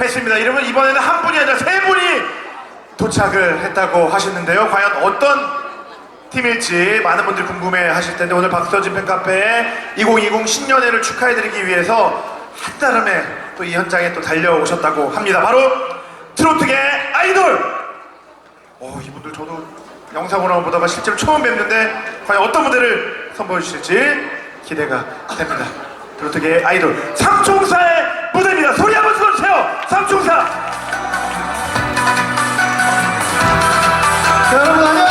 했습니다. 이러면 이번에는 한 분이 아니라 세 분이 도착을 했다고 하셨는데요. 과연 어떤 팀일지 많은 분들이 궁금해 하실 텐데 오늘 박서진 팬카페에 2020 신년회를 축하해드리기 위해서 한달음에 또 이 현장에 또 달려오셨다고 합니다. 바로 트로트계 아이돌! 오, 이분들 저도 영상으로 보다가 실제로 처음 뵙는데 과연 어떤 무대를 선보여 주실지 기대가 됩니다. 트로트계 아이돌 삼총사 한번 질러주세요. 삼총사. 여러분 안녕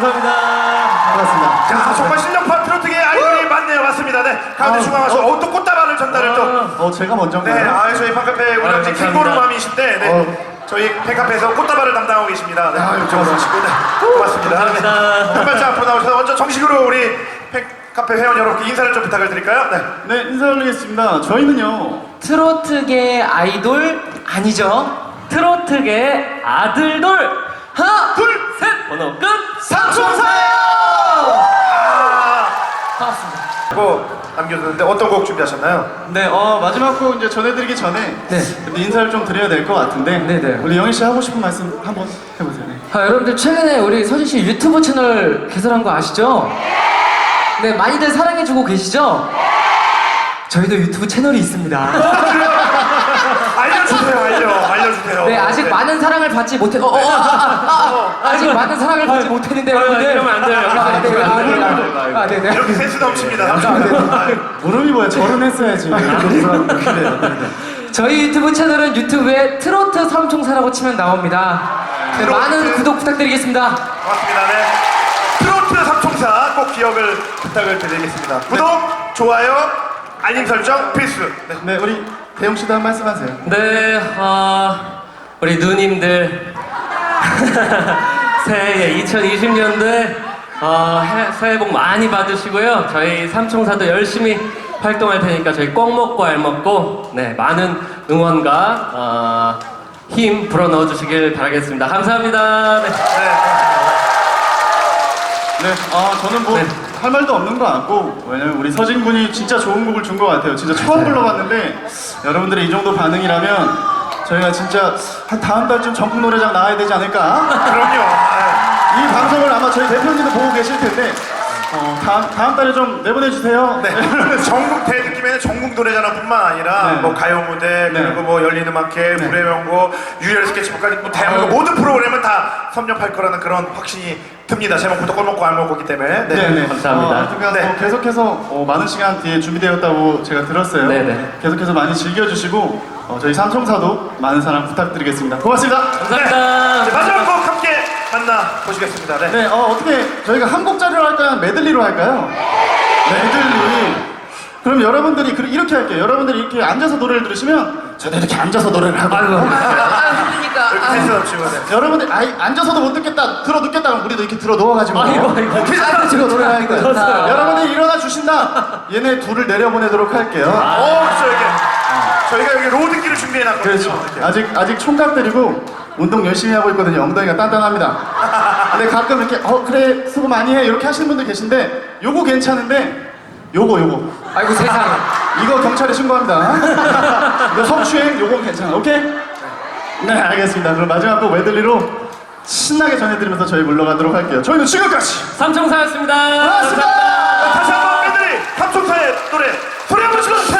감사합니다 반갑습니다 야, 정말 실력파 트로트계 아이돌이 많네요. 맞습니다. 네, 가운데 중앙 와서 어, 또 꽃다발을 전달을 또. 어 제가 먼저인가요? 네, 아, 저희 팬카페 운영진 감사합니다. 킹고루맘이신데, 네, 어. 저희 팬카페에서 꽃다발을 담당하고 계십니다. 네, 아유, 이쪽으로 오시고, 네, 고맙습니다. 네, 한 발짝 앞으로 나오셔서 먼저 정식으로 우리 팬카페 회원 여러분께 인사를 좀 부탁을 드릴까요? 네. 네 인사 올리겠습니다 저희는요 트로트계 아이돌 아니죠? 트로트계 아들돌 하나 둘 셋 번호 끝 삼총사예요 아, 반갑습니다 고 남겨두는데 어떤 곡 준비하셨나요? 네, 어, 마지막 곡 이제 전해드리기 전에 네. 근데 인사를 좀 드려야 될 것 같은데 네, 네. 우리 영희 씨 하고 싶은 말씀 한번 해보세요. 네. 아, 여러분들 최근에 우리 서진 씨 유튜브 채널 개설한 거 아시죠? 네, 많이들 사랑해주고 계시죠? 저희도 유튜브 채널이 있습니다. 알려주세요. 많은 사랑을 받지 못해. 어, 어, 아, 아, 아, 아, 아 직 많은 사랑을 받지 못했는데 여러분들. 이러면 안 돼요. 아, 네, 아, 네, 아, 네, 네. 이렇게 센스 넘칩니다. 무릎이 뭐야? 절은 했어야지. 네, 네. 저희 유튜브 채널은 유튜브에 트로트 삼총사라고 치면 나옵니다. 네, 트로트. 많은 구독 부탁드리겠습니다. 고맙습니다. 네. 트로트 삼총사 꼭 기억을 부탁을 드리겠습니다. 구독, 좋아요, 알림 설정 필수. 네. 네, 우리 대용 씨도 한 말씀 하세요. 네, 어, 우리 누님들 새해 2020년도에 어, 해- 새해 복 많이 받으시고요. 저희 삼총사도 열심히 활동할 테니까 저희 꼭 먹고 알 먹고 네 많은 응원과 어, 힘 불어 넣어 주시길 바라겠습니다. 감사합니다. 네. 네, 아 저는 뭐 네. 할 말도 없는 것 같고 왜냐면 우리 서진 군이 진짜 좋은 곡을 준 것 같아요. 진짜 처음 불러봤는데 여러분들의 이 정도 반응이라면 저희가 진짜 한 다음 달쯤 전국 노래장 나와야 되지 않을까? 그럼요. 아, 이 방송을 아마 저희 대표님도 보고 계실 텐데 어, 다음 다음 달에 좀 내보내 주세요. 네. 전국 대느낌에는 전국 노래자랑뿐만 아니라 네. 뭐 가요 무대 네. 그리고 뭐 열린 음악회, 네. 무대 명곡, 유열 스케치북까지 뭐 대한민국 모든 프로그램 은다 섭렵할 거라는 그런 확신이 듭니다. 제목부터 꼴 먹고 알먹고기 때문에. 네. 네, 네. 감사합니다. 어, 하여튼간 네. 뭐 계속해서 어, 많은 시간 뒤에 준비되었다고 제가 들었어요. 네, 네. 계속해서 많이 즐겨주시고 어, 저희 삼총사도 많은 사랑 부탁드리겠습니다. 고맙습니다. 감사합니다. 네, 마지막 곡 함께 만나 보시겠습니다. 네. 네, 어, 어떻게 저희가 한 곡짜리로 할까요? 메들리로 할까요? 메들리. 그럼 여러분들이 그- 이렇게 할게요. 여러분들이 이렇게 앉아서 노래를 들으시면 저도 이렇게 앉아서 노래를 하고. 센스 넘치고 네. 여러분들 아이, 앉아서도 못 듣겠다, 들어 듣겠다 그럼 우리도 이렇게 들어 누워가지고. 아이고, 아이고. 앉아서 지금 노래할 거예요. 좋았어요. 여러분들 일어나 주신다. 얘네 둘을 내려보내도록 할게요. 어, 그렇죠, 이게. 저희가 여기 로드기를 준비해놨거든요. 그렇죠. 이렇게. 아직 아직 총각 들이고 운동 열심히 하고 있거든요. 엉덩이가 단단합니다. 근데 가끔 이렇게 어 그래 수고 많이 해 이렇게 하시는 분들 계신데 요거 괜찮은데 요거 요거 아이고 세상에. 이거 경찰에 신고합니다. 이거 성추행 요건 괜찮아. 오케이? 네 알겠습니다. 그럼 마지막 곡 웨들리로 신나게 전해드리면서 저희 물러가도록 할게요. 저희는 지금까지 삼총사였습니다. 고맙습니다. 다시 한번 팬들이 삼총사의 노래 소리 한번 질러주세요.